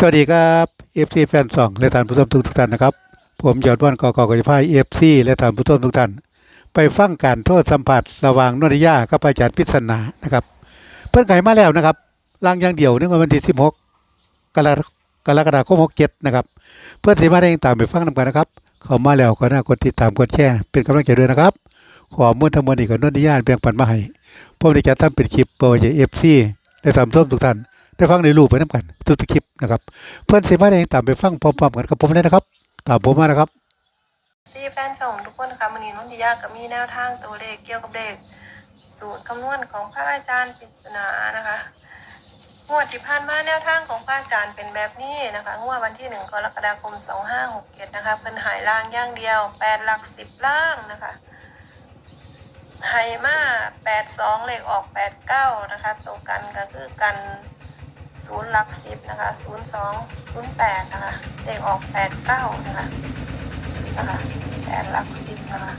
สวัสดีครับเอฟซีแฟนสองและท่านผู้ชมทุกท่านนะครับ ผมยอดวันกอกอกอยพายเอฟซีและท่านผู้ชมทุกท่าน ไปฟังการโทษสัมผัสระหว่างนนทิยากับอาจารย์พิษณานะครับ เพื่อนไขมาแล้วนะครับล่างอย่างเดียวในวันที่16กรกฎากรกฎาคม67นะครับ เพื่อนสีมาได้ตามไปฟังนำกันนะครับ เข้ามาแล้วก็น่ากดติดตามกดแชร์เป็นกำลังใจด้วยนะครับ ขอมุ่นทั้งหมดนี้กับนนทิยาแบ่งปันมาให้ผมได้จัดทำเป็นคลิปโปรยเอฟซีและท่านผู้ชมทุกท่าน ได้ฟังในรูปไปน้ำกันทุกคลิปนะครับ เพื่อนสีมาได้ตามไปฟังพร้อมๆกันกับผมเลยนะครับ ตามผมมานะครับซีแฟนช่องทุกคนนะคะมันนี้นุ่นทิยากับมีแนวทางตัวเลขเกี่ยวกับเลขสูตรคำนวณของพระอาจารย์ปริศนานะคะงวดที่ผ่านมาแนวทางของพระอาจารย์เป็นแบบนี้นะคะงวดวันที่หนึ่งกรกฎาคมสองห้าหกเจ็ดนะคะเพิ่นหายล่างย่างเดียวแปดหลักสิบล่างนะคะหายมาแปดสองเลขออกแปดเก้านะคะตรงกันก็คือกัน ศูนย์หลักสิบนะคะศูนย์สองศูนย์แปดนะคะเลขออกแปดเก้านะคะนะคะแปดหลักสิบนะคะ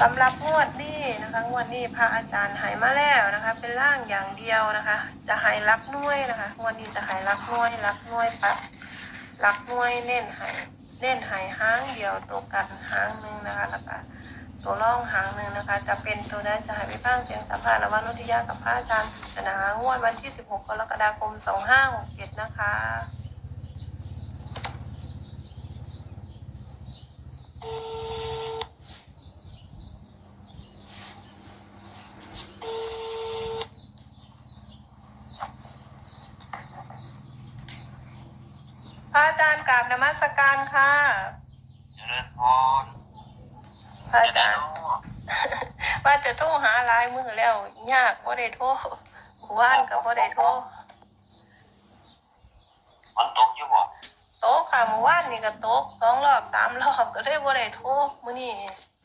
สำหรับงวดนี้นะคะงวดนี้พระอาจารย์หายมาแล้วนะคะ เป็นร่างอย่างเดียวนะคะ จะหายรักน่วยนะคะงวดนี้จะหายรักน่วยรักน่วยปักรักน่วยเน้นหายเน้นหายห้างเดียวตัวกันห้างหนึ่งนะคะแล้วก็ ตัวร่องหางหนึ่งนะคะ จะเป็นตัวได้จะหายไปบ้างเสียงสัมภาษณ์ระหว่างนุทิยากับพระอาจารย์ศนางวดวันที่ 16 กรกฎาคม 2567 นะคะพระอาจารย์กราบนมัสการค่ะเจริญพร พระอาจะได้จารย์เนาะว่าจะโทรหาหลายมือแล้ว ยากว่าได้โทรว่านกับว่าได้โทรฝนตกอยู่บ่โต๊ะค่ะเมื่อวานนี่ก็โต๊ะสองรอบสามรอบก็เลยว่าได้โทรมื้อนี้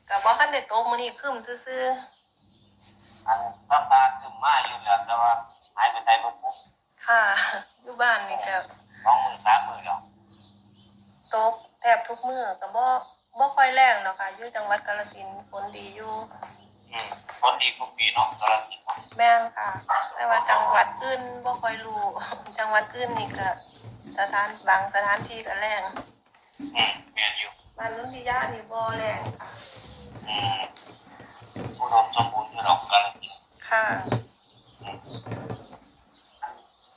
กับว่าคันได้โต๊ะมื้อนี้คืมซื่ออันต้องตาขึ้นมาอยู่แล้วแต่ว่าหายไปไหนบ่ปุ๊บๆค่ะอยู่บ้านนี่ก็สองมือสามมือแล้วโต๊ะแทบทุกมื้อก็บ่บ่ ค่อยแรงเนาะค่ะอยู่จังหวัดกาฬสินธุ์ฝนดีอยู่อืมฝนดีทุกปีเนาะกำลังสิแม่นค่ะ แต่ว่าจังหวัดอื่นบ่ค่อยรู้ จังหวัดอื่นนี่ก็สถานบางสถานที่ก็แรงอืมแม่นอยู่บ้านนุ่นทิยานี่บ่แรงค่ะอืมอุดมสมบูรณ์อยู่ดอกกำลังสิค่ะ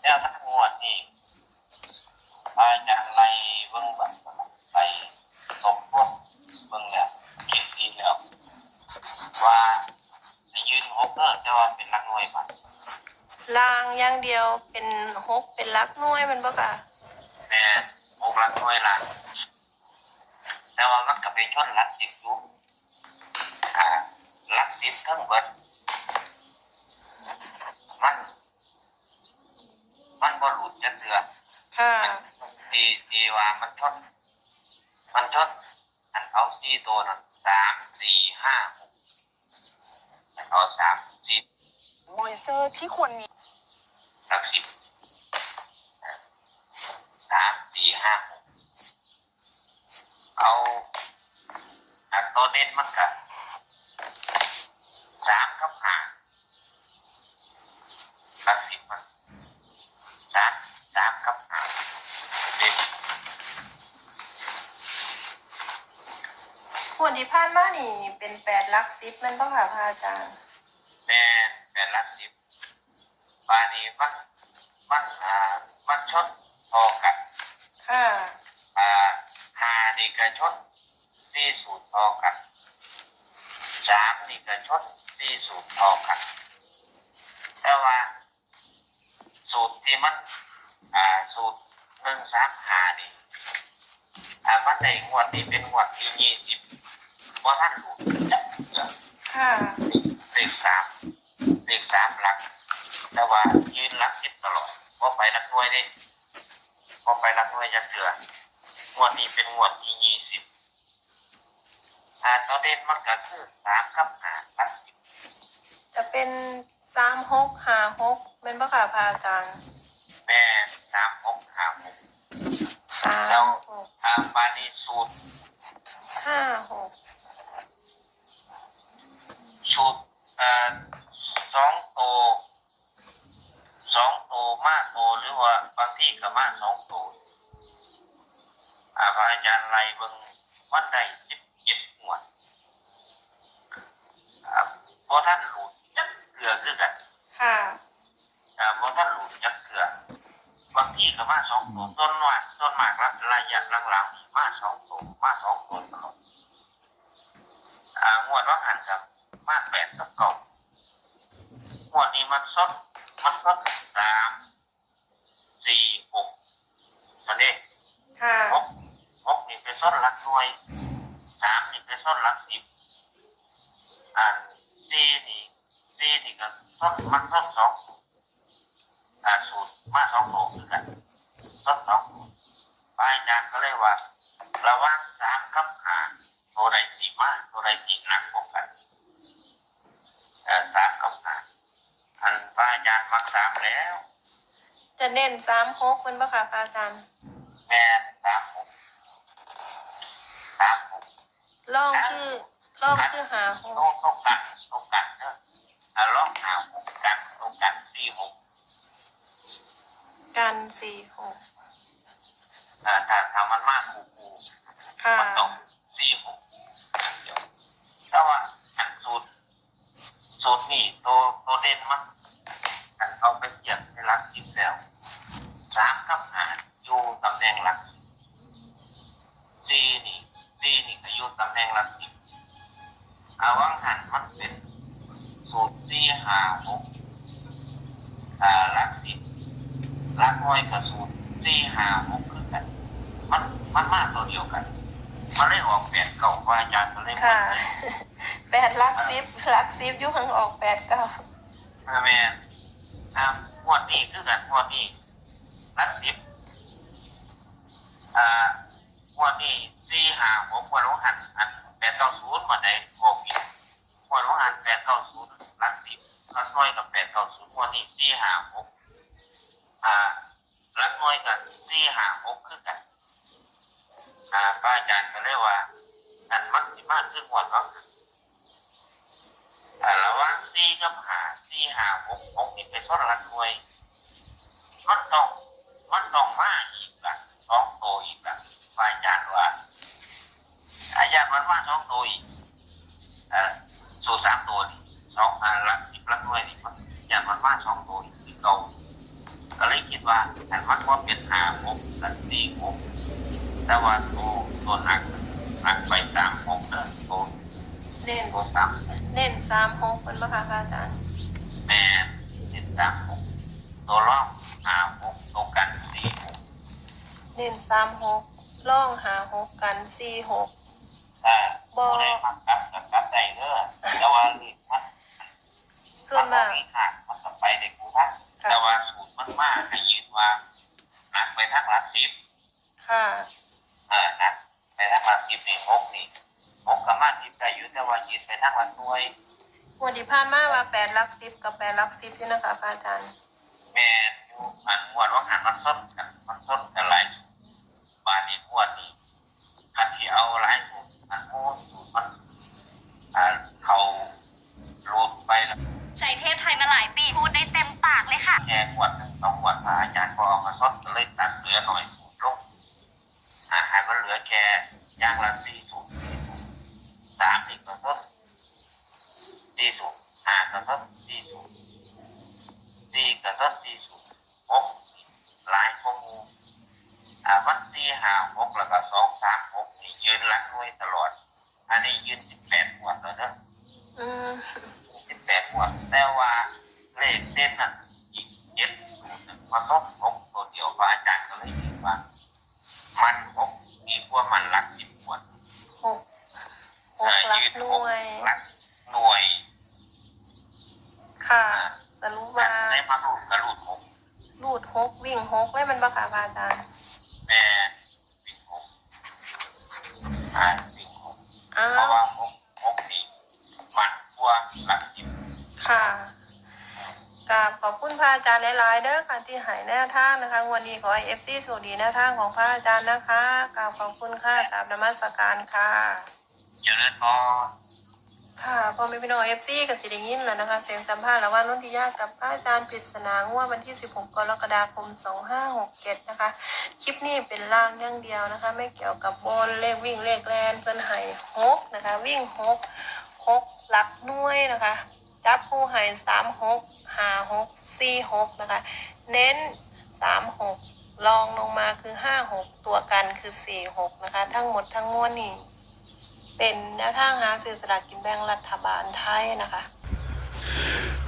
แล้วถ้างวดนี่อาจารย์ไล่เบิ่งบัดไปสมทบเบิ่งแล้วคิดดีแล้ว ว่าจะยืนหกเด้อแต่ว่าเป็นนั กหน่วยบัดลางอย่างเดียวเป็นหกเป็นลักหน่วยแมันบ่ค่ะแต่หกลักหน่วยละแต่ว่ามันก็ไปชนลักสิบอยู่อ่าลักสิบทั้งเบิดมัน มันบรหลุดจะเตือค่ะตีตีว่ามันชนมันชนอันเอาสี่ตัวน่ะสามสี่ห้าหกอันเอาสามสี่ มอยเจอร์ที่ควรมีลักสิบสามสี่ห้าหกเอาอันตัวเด่นมันกับสามกับห้าลักสิบมันสามสามกับห้าเด่นควรที่ผ่านมานี่เป็นแปดลักสิบแมันบ่ค่ะพระอาจารย์แม่ นเป็นลักสิบบานี้มันมันอ่ามันชนพอกันค่ะอ่าหานี่ก็ชนสี่สูตรพอกันสามนี่ก็ชนสี่สูตรพอกันแต่ว่าสูตรที่มันอ่าสูตรหนึ่งสามหานี่อ่ามันในงวดนี้เป็นงวดที่ยี่สิบว่าท่านหลุดจักเดือน ค่ะ เลขสามเลขสามหลัก แต่ว่ายืนหลักสิบตลอดพอไปหลักหน่วยนี่พอไปหลักห น่วยจะเถื่องวดนี้เป็นงวดที่ยี่สิบอ่าตอนเด่นมันก็คือสามกับห้าหลักสิบจะเป็นสามหกห้าหกแมันบ่ค่ะพระอาจารย์แม่สามหกห้าหกสาแล้วมหกอ่าบานีสูตรห้าหกสูตรอ่าสองโตสองโตมากโตหรือว่าบางทีนี้ก็มาสองตัว อาพระอาจารย์ไล่เบิ่งวันใดสิบเจ็ดหมวดอ่าพอท่านหลุดจักเกลือคือกันค่ะอ่าพอท่านหลุดจักเกลือบางที่ก็มาสองตัวต้นมากต้นมากระระยะหลังๆนี่มาสองตัวมาสองตัวตลอดอ่างวดว่าหันครับมาแปดกับเก้างวดนี้มันซดมันซดสามสี่หกมันนี่ ค่ะ หกหกนี่เป็นส้นหลักหน่วยสามนี่เป็น ส้นหลักสิบอ่าสี่นี่สี่นี่ก็ส้นมันส้นสองอ่าสูตรมาสองโถคือกันส้นสองปลายจานก็เลยว่า ระหว่างสามกับห้าตัวใดสีมากตัวใดสีหนักกว่ากันเอ่อสามกับห้าอันปลายจานมักสามแล้ว จะเน้นสามหกมันปะค่ะพระอาจารย์แม่นสามหกสามหก ล่องคือล่องคือหาหตรกงตรงกันตรงกันเนอะอ่าลองหาหกกันตรงกันสี่หกกันสี่หกอ่าถ้าถ้ามันมากคูคู ค่ะ มันต้องสี่หกอันเดียวแต่ว่าอันสูตรสูตรนี่ตัวตัวเด่นมันอันเอาไปเทียบในหลักสิบแล้วสามกับห้าอยู่ตำแหน่งหลักสิบสี่นี่สี่นี่ก็อยู่ตำแหน่งหลักสิบอาวังหันมันเป็นสูตรสี่ ห้าหกอ่าหลักสิบหลักน้อยกับสูตรสี่ห้าหกคือกัน มันมันมากตัวเดียวกันมันเลยออกแปดเก่าว่าอาจารย์ก็เลยค่ะมันเลยแปดลักซิบลักซิบอยุคังออกแปดเก้ามาแม่อ่างวดนี้คือกันงวดนี้รักสิบอ่างวดนี้สี่ห้าหกงวดของหันอันแปดเก้าศูนย์มาได้โกกินงวดของหันแปดเก้าศูนย์รักสิบรักน้อยกับแปดเก้าศูนย์งวดนี้สี่ห้าหกอ่ารักน้อยกับสี่ห้าหกคือกัน อ่าพระอาจารย์ก็เลยว่าอันมัก สิมาคือหวดเนาะอ่าระว่างสี่กับหาสี่หาหกหกนี่เป็นทศรัน่วยมันต้องมันต้องมาอีกละสองตัวอีกละพระอาจารย์ว่า อาจารย์มันมาสองตัวอีกอ่าสู่สามตัวนี่สองอ่าละสิบละหน่วยนี่มันอาจารย์มันมาสองตัวอีกที่เก่าก็เลยคิดว่าอันมันว่าเป็นหาหกกับสี่หกแต่ว่าตัวตัวหนักหนักไปสาม เน้นตัวสามเน้นสามหกมันปะค่ะพระอาจารย์แม่เจ็ดสามหกตัวร่องห้าหกตัวกันสี่หกเน้นสามหกล่องหาหกกันสี่หกถ้าผู้ใดมักกลับกับกลับได้เนอะแต่ว่านี่มันส่วนมากมีหักมันก็ไปในกูทักค่ะแต่ว่าสูตรมันมากให้ยืนว่านักไปทั้งหลักสิบค่ะเออนักไปทั้งหลักสิบนี่หกนี่ หกกับมาสิบได้อยู่แต่ว่ายืนไปทั้งหลักหน่วยงวันที่ผ่านมาว่าแปดลักซิบกับแปดลักซิบอยู่นะคะพระอาจารย์แม่นอยู่อันงวดว่าหันมันส้นกันมันส้นกันหลายบานนี้งวดนี้อันที่เอาหลายสูตรอันโม้สูตรมันอ่าเขารูดไปแล้วใช้เทพไทยมาหลายปีพูดได้เต็มปากเลยค่ะแค่งวดหนึ่งสองงวดพระอาจารย์ก็เอามาส้นก็เลยตัดเหลือหน่อยสูตรลงอาหารมันเหลือแค่ย่างละสี่สูตรสามอีกก็ส้นสี่สูตรห้าก็ส้นสี่สูตรสี่ก็ส้นสี่สูตรหกหลายข้อมูล อ่ามันสี่ห้าหกแล้วก็สองสามหกนี่ยืนหลักหน่วยตลอด อันนี้ยืนสิบแปดหมวดแล้วเนอะ อืม สิบแปดหมวดแต่ว่า เลขเส้นน่ะอีกเจ็ดสูตรหนึ่งมาต้องหกตัวเดียวพระอาจารย์ก็เลยคิดว่า มันหกมีกว่ามันหลักสิบหมวดหกหกลักยืนหหน่กวยหลักหน่วย ค่ะสรุปว่าได้มารูดกระรูดหกรูดหกวิ่งหกเลยมันปะค่ะพระอาจารย์แม่วิ่งหกอ่าวิ่งหกอ้าเพราะวว่าหกหกนี่มันกว่าหลักสิบค่ะ กราบขอบคุณพระอาจารย์หลายๆเด้อค่ะที่ใหายแนวทางนะคะงวันนี้ขอให้เอฟซีสูดีแนวทางของพระอาจารย์นะคะกราบขอบคุณค่ะกราบนมัสการค่ะเจริญพรค่ะพอไม่พี่น้องเอฟซีกับสิได้ยินแล้วนะคะเสียงสัมภาษณ์ระหว่างนนทิยากับพระอาจารย์ปริศนางวดวันที่ 16 กรกฎาคม 2567 นะคะ คลิปนี้เป็นล่างอย่างเดียวนะคะ ไม่เกี่ยวกับบนเลขวิ่งเลขแลนเพื่อนไห้หกนะคะ วิ่งหกหกหลักหน่วยนะคะ จับคู่ไห้สามหกห้าหกสี่หกนะคะ เน้นสามหกลองลงมาคือห้าหกตัวกันคือสี่หกนะคะ ทั้งหมดทั้งมวลนี่เป็นแนวทางหาซื้อสลากกินแบ่งรัฐบาลไทยนะคะ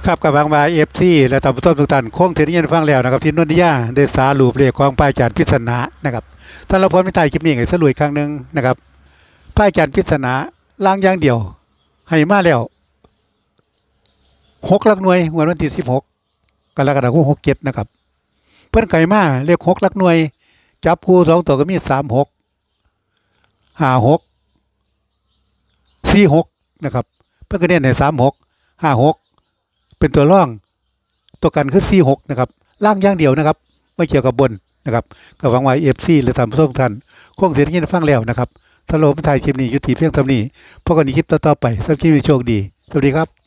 ครับกับบางบายเอฟซีและตามผู้ต้นทุกท่านคงเทนิยันฟังแล้วนะครับที่นนทิยาได้สารูปเลขของป้ายจารย์พิศนานะครับท่านเราพรไม่ตายคลิปนี้ไงสรุปอีกครั้งหนึ่งนะครับป้ายจารย์พิศนาล่างอย่างเดียวให้มาแล้ว หกลักหน่วยงวดวันที่สิบหกกรกฎาคมหกเจ็ดนะครับ เพื่อนไก่มาเลขหกหลักหน่วย จับคู่สองตัวก็มีสามหกห้าหกสี่หกนะครับ เพื่อนก็เน้นในสามหกห้าหกเป็นตัวร่อง ตัวกันคือ C6 นะครับ ล่างย่างเดียวนะครับ ไม่เกี่ยวกับบนนะครับก็หวังว่า FC และทำส้มท่านคงเสียงยินฟังแล้วนะครับถ้าโลกไม่ถ่ายคลิปนี้ยุติเพียงเท่านี้พบกันในคลิปต่อๆไปสักคลิปโชคดี สวัสดีครับ